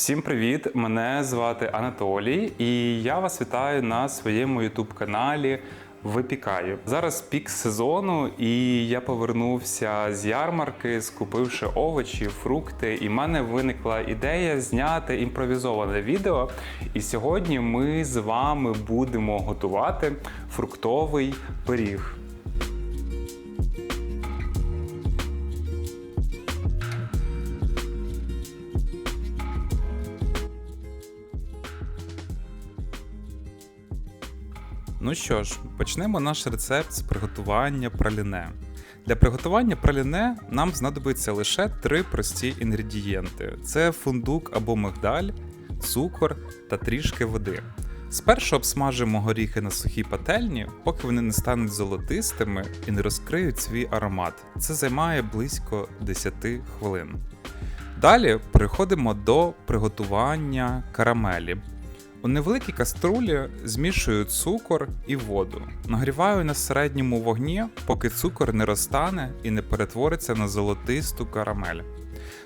Всім привіт! Мене звати Анатолій, і я вас вітаю на своєму ютуб-каналі Випікаю. Зараз пік сезону, і я повернувся з ярмарки, скупивши овочі, фрукти. І в мене виникла ідея зняти імпровізоване відео. І сьогодні ми з вами будемо готувати фруктовий пиріг. Ну що ж, почнемо наш рецепт з приготування праліне. Для приготування праліне нам знадобиться лише три прості інгредієнти: це фундук або мигдаль, цукор та трішки води. Спершу обсмажимо горіхи на сухій пательні, поки вони не стануть золотистими і не розкриють свій аромат. Це займає близько 10 хвилин. Далі переходимо до приготування карамелі. У невеликій каструлі змішую цукор і воду. Нагріваю на середньому вогні, поки цукор не розтане і не перетвориться на золотисту карамель.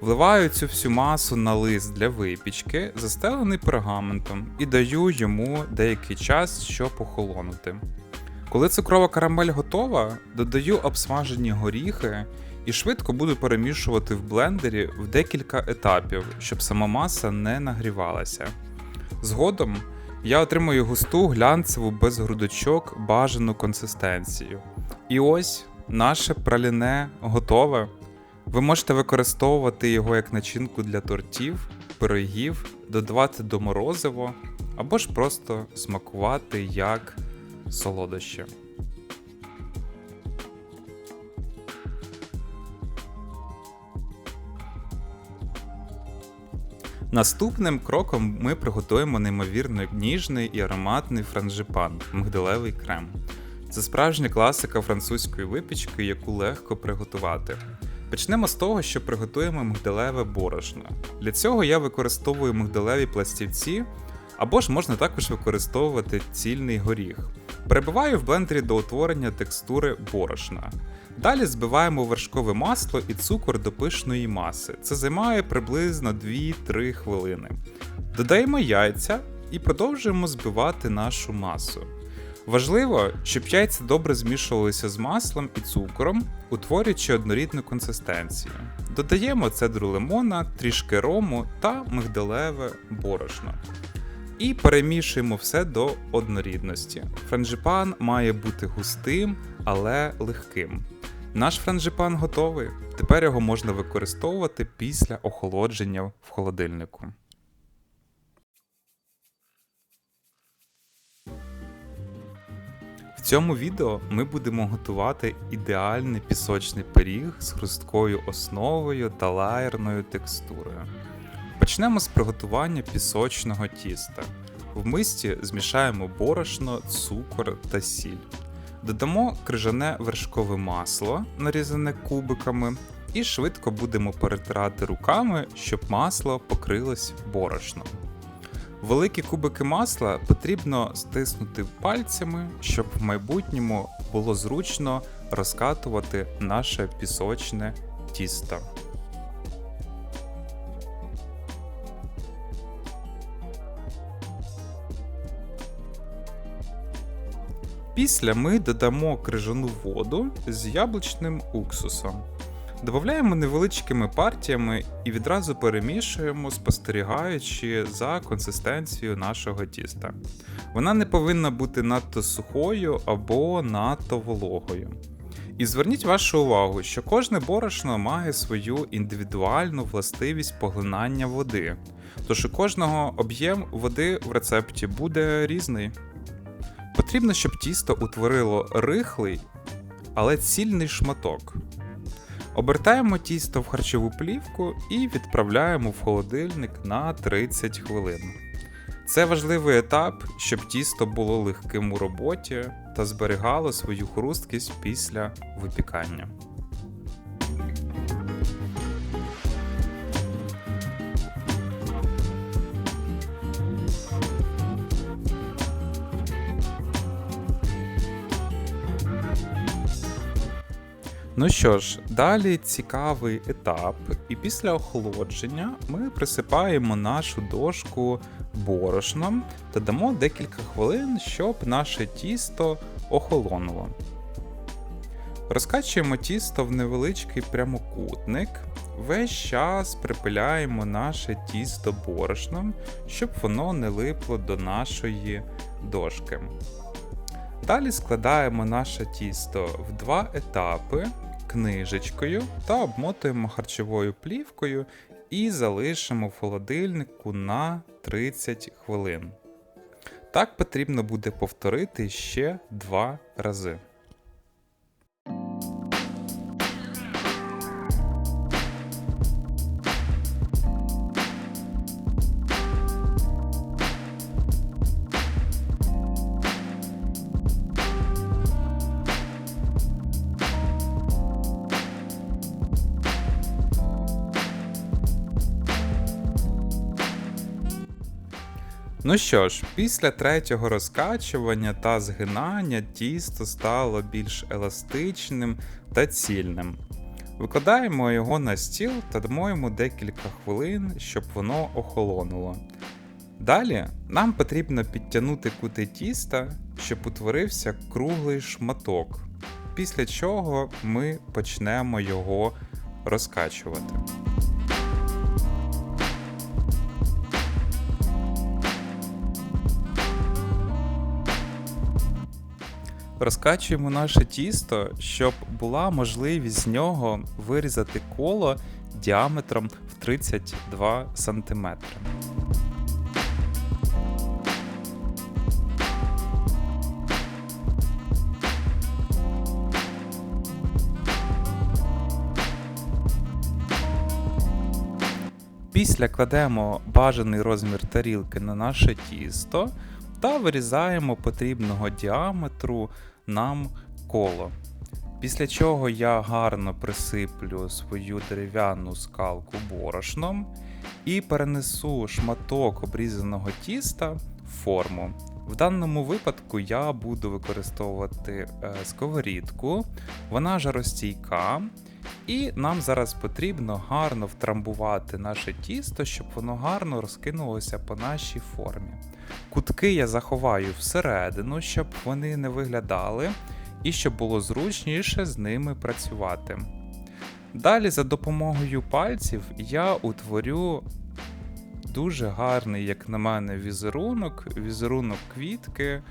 Вливаю цю всю масу на лист для випічки, застелений пергаментом, і даю йому деякий час, щоб охолонути. Коли цукрова карамель готова, додаю обсмажені горіхи і швидко буду перемішувати в блендері в декілька етапів, щоб сама маса не нагрівалася. Згодом я отримую густу глянцеву без грудочок бажану консистенцію. І ось наше праліне готове. Ви можете використовувати його як начинку для тортів, пирогів, додавати до морозиво або ж просто смакувати як солодощі. Наступним кроком ми приготуємо неймовірно ніжний і ароматний франжипан мигдалевий крем. Це справжня класика французької випічки, яку легко приготувати. Почнемо з того, що приготуємо мигдалеве борошно. Для цього я використовую мигдалеві пластівці, або ж можна також використовувати цільний горіх. Перебиваю в блендері до утворення текстури борошна. Далі збиваємо вершкове масло і цукор до пишної маси. Це займає приблизно 2-3 хвилини. Додаємо яйця і продовжуємо збивати нашу масу. Важливо, щоб яйця добре змішувалися з маслом і цукром, утворюючи однорідну консистенцію. Додаємо цедру лимона, трішки рому та мигдалеве борошно. І перемішуємо все до однорідності. Франжипан має бути густим, але легким. Наш франжипан готовий. Тепер його можна використовувати після охолодження в холодильнику. В цьому відео ми будемо готувати ідеальний пісочний пиріг з хрусткою основою та лаєрною текстурою. Почнемо з приготування пісочного тіста. В мисці змішаємо борошно, цукор та сіль. Додамо крижане вершкове масло, нарізане кубиками, і швидко будемо перетирати руками, щоб масло покрилось борошном. Великі кубики масла потрібно стиснути пальцями, щоб в майбутньому було зручно розкатувати наше пісочне тісто. Після ми додамо крижану воду з яблучним уксусом. Додаємо невеличкими партіями і відразу перемішуємо, спостерігаючи за консистенцією нашого тіста. Вона не повинна бути надто сухою або надто вологою. І зверніть вашу увагу, що кожне борошно має свою індивідуальну властивість поглинання води, тож у кожного об'єм води в рецепті буде різний. Потрібно, щоб тісто утворило рихлий, але цільний шматок. Обертаємо тісто в харчову плівку і відправляємо в холодильник на 30 хвилин. Це важливий етап, щоб тісто було легким у роботі та зберігало свою хрусткість після випікання. Ну що ж, далі цікавий етап, і після охолодження ми присипаємо нашу дошку борошном та дамо декілька хвилин, щоб наше тісто охолонуло. Розкачуємо тісто в невеличкий прямокутник. Весь час припиляємо наше тісто борошном, щоб воно не липло до нашої дошки. Далі складаємо наше тісто в два етапи книжечкою та обмотуємо харчовою плівкою і залишимо в холодильнику на 30 хвилин. Так потрібно буде повторити ще два рази. Ну що ж, після третього розкачування та згинання тісто стало більш еластичним та цільним. Викладаємо його на стіл та дамо йому декілька хвилин, щоб воно охолонуло. Далі нам потрібно підтягнути кути тіста, щоб утворився круглий шматок, після чого ми почнемо його розкачувати. Розкачуємо наше тісто, щоб була можливість з нього вирізати коло діаметром в 32 см. Після кладемо бажаний розмір тарілки на наше тісто та вирізаємо потрібного діаметру нам коло. Після чого я гарно присиплю свою дерев'яну скалку борошном і перенесу шматок обрізаного тіста в форму. В даному випадку я буду використовувати е, сковорідку, вона жаростійка, і нам зараз потрібно гарно втрамбувати наше тісто, щоб воно гарно розкинулося по нашій формі. Кутки я заховаю всередину, щоб вони не виглядали, і щоб було зручніше з ними працювати. Далі, за допомогою пальців, я утворю дуже гарний, як на мене, візерунок, візерунок квітки,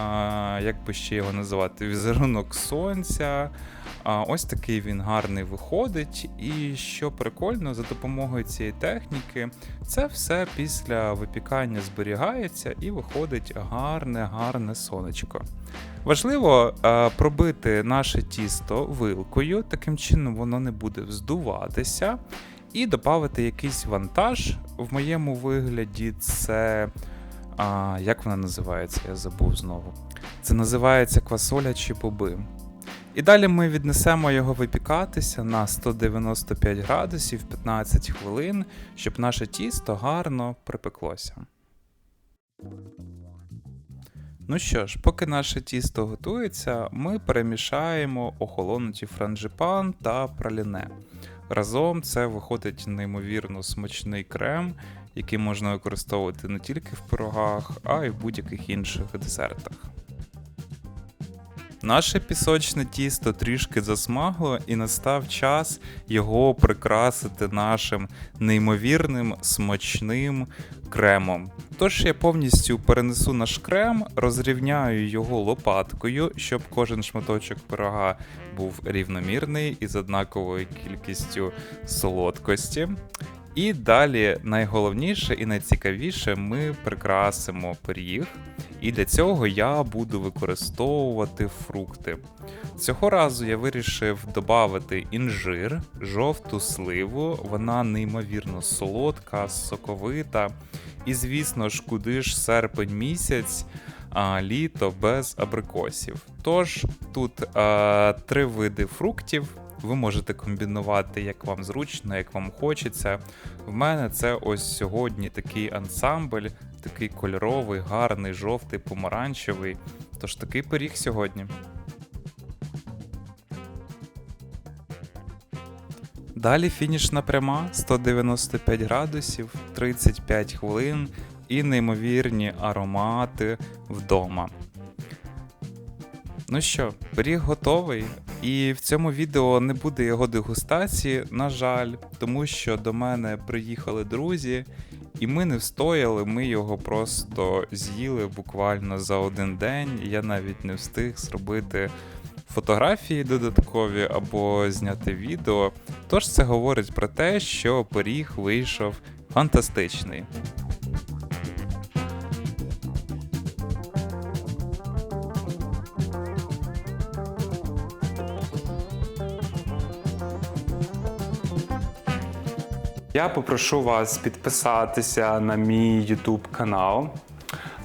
а, як би ще його називати, візерунок сонця. А, Ось такий він гарний виходить. І що прикольно, за допомогою цієї техніки, це все після випікання зберігається і виходить гарне-гарне сонечко. Важливо пробити наше тісто вилкою, таким чином воно не буде вздуватися. І додати якийсь вантаж. В моєму вигляді це. А, Як вона називається? Я забув знову. Це називається квасоля чи боби. І далі ми віднесемо його випікатися на 195 градусів 15 хвилин, щоб наше тісто гарно припеклося. Ну що ж, поки наше тісто готується, ми перемішаємо охолонуті франжипан та праліне. Разом це виходить неймовірно смачний крем, який можна використовувати не тільки в пирогах, а й в будь-яких інших десертах. Наше пісочне тісто трішки засмагло, і настав час його прикрасити нашим неймовірним смачним кремом. Тож я повністю перенесу наш крем, розрівняю його лопаткою, щоб кожен шматочок пирога був рівномірний і з однаковою кількістю солодкості. І далі найголовніше і найцікавіше ми прикрасимо пиріг. І для цього я буду використовувати фрукти. Цього разу я вирішив додати інжир, жовту сливу, вона неймовірно солодка, соковита. І, звісно ж, куди ж серпень місяць, а літо без абрикосів. Тож тут а, три види фруктів. Ви можете комбінувати, як вам зручно, як вам хочеться. В мене це ось сьогодні такий ансамбль, такий кольоровий, гарний, жовтий, помаранчевий. Тож такий пиріг сьогодні. Далі фінішна пряма 195 градусів, 35 хвилин і неймовірні аромати вдома. Ну що, пиріг готовий, і в цьому відео не буде його дегустації, на жаль, тому що до мене приїхали друзі, і ми не встояли, ми його просто з'їли буквально за один день. Я навіть не встиг зробити фотографії додаткові або зняти відео. Тож це говорить про те, що пиріг вийшов фантастичний. Я попрошу вас підписатися на мій YouTube канал,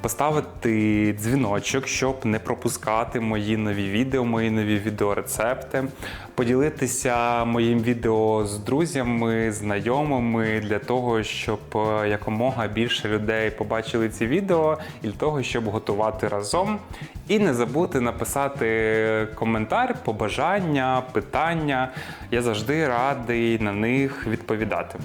поставити дзвіночок, щоб не пропускати мої нові відео, мої нові відеорецепти, поділитися моїм відео з друзями, знайомими для того, щоб е, якомога більше людей побачили ці відео, і для того, щоб готувати разом. І не забути написати коментар, побажання, питання. Я завжди радий на них відповідати.